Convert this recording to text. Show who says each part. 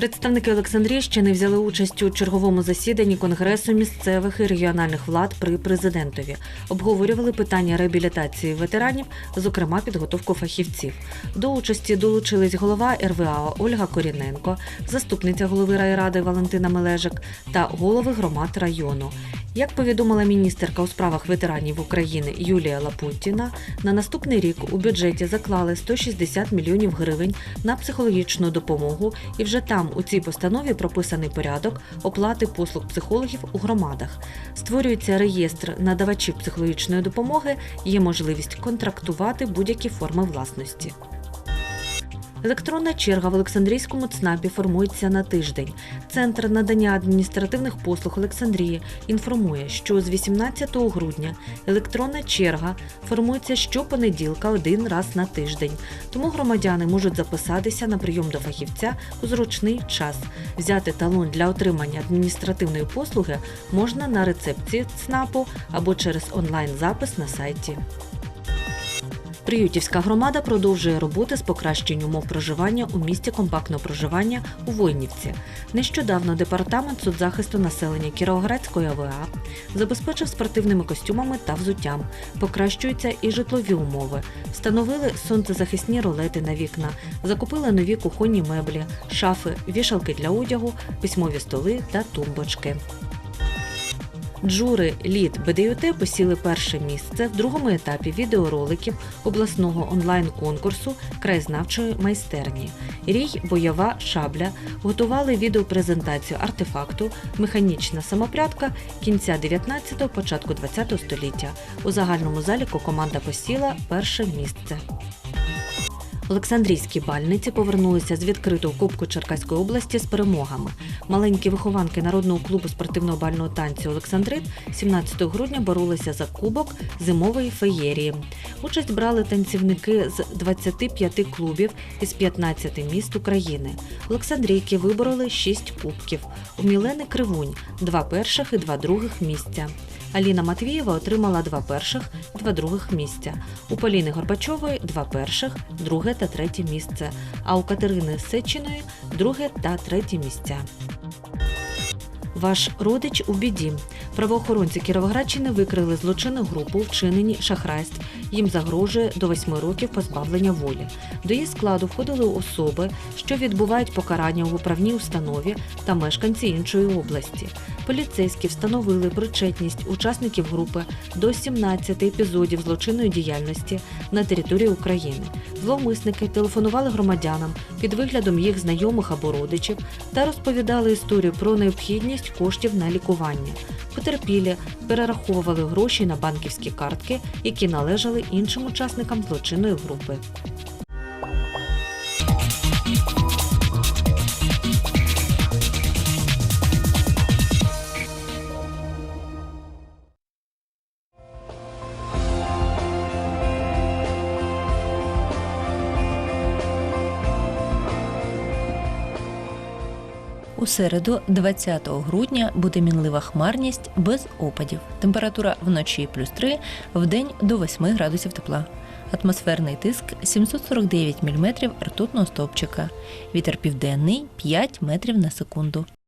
Speaker 1: Представники Олександрійщини взяли участь у черговому засіданні Конгресу місцевих і регіональних влад при президентові. Обговорювали питання реабілітації ветеранів, зокрема підготовку фахівців. До участі долучились голова РВА Ольга Коріненко, заступниця голови райради Валентина Мележик та голови громад району. Як повідомила міністерка у справах ветеранів України Юлія Лапутіна, на наступний рік у бюджеті заклали 160 мільйонів гривень на психологічну допомогу, і вже там у цій постанові прописаний порядок оплати послуг психологів у громадах. Створюється реєстр надавачів психологічної допомоги, є можливість контрактувати будь-які форми власності. Електронна черга в Олександрійському ЦНАПі формується на тиждень. Центр надання адміністративних послуг Олександрії інформує, що з 18 грудня електронна черга формується щопонеділка один раз на тиждень. Тому громадяни можуть записатися на прийом до фахівця у зручний час. Взяти талон для отримання адміністративної послуги можна на рецепції ЦНАПу або через онлайн-запис на сайті. Приютівська громада продовжує роботи з покращення умов проживання у місті компактного проживання у Войнівці. Нещодавно департамент соцзахисту населення Кіровоградської АВА забезпечив спортивними костюмами та взуттям. Покращуються і житлові умови. Встановили сонцезахисні ролети на вікна, закупили нові кухонні меблі, шафи, вішалки для одягу, письмові столи та тумбочки. Джури Лід БДЮТ посіли перше місце в другому етапі відеороликів обласного онлайн-конкурсу краєзнавчої майстерні. Рій Бойова Шабля готували відеопрезентацію артефакту Механічна самопрядка кінця 19-го, початку 20-го століття. У загальному заліку команда посіла перше місце. Олександрійські бальниці повернулися з відкритого Кубку Черкаської області з перемогами. Маленькі вихованки народного клубу спортивного бального танцю Олександрит 17 грудня боролися за кубок зимової феєрії. Участь брали танцівники з 25 клубів із 15 міст України. Олександрійки вибороли 6 кубків. У Мілени Кривунь два перших і два других місця. Аліна Матвієва отримала два перших два других місця. У Поліни Горбачової два перших, друге та третє місце. А у Катерини Сечиної друге та третє місця. Ваш родич у біді. Правоохоронці Кіровоградщини викрили злочинну групу у вчиненні шахрайств. Їм загрожує до 8 років позбавлення волі. До її складу входили особи, що відбувають покарання у управній установі та мешканці іншої області. Поліцейські встановили причетність учасників групи до 17 епізодів злочинної діяльності на території України. Зловмисники телефонували громадянам під виглядом їх знайомих або родичів та розповідали історію про необхідність коштів на лікування. Потерпілі перераховували гроші на банківські картки, які належали іншим учасникам злочинної групи.
Speaker 2: У середу, 20 грудня, буде мінлива хмарність без опадів. Температура вночі плюс 3, вдень до 8 градусів тепла. Атмосферний тиск 749 мм ртутного стовпчика. Вітер південний 5 метрів на секунду.